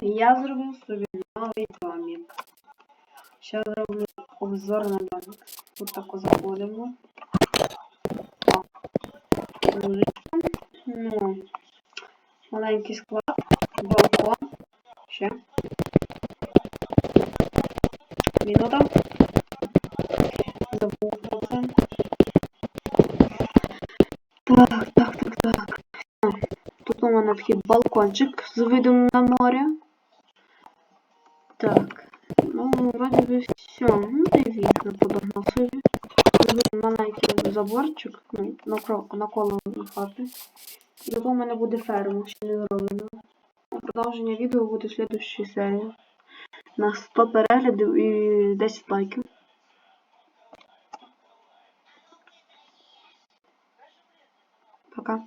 Я зроблю собі новий домик. Ще зроблю обзор на домик. Тут тако заходимо. Ну, маленький склад, балкон. Ще. Мінута. Забув про це. Так, так, так, так. Тут у мене такий балкончик з видом на море. Так. Ну, вроде би все. Ну, та й вікна подогнав собі. Маленький заборчик, ну, накро- наколо хати. І тут у мене буде ферма, ще не зроблено. Продовження відео буде в слідущій серії. На 100 переглядів і 10 лайків. Пока.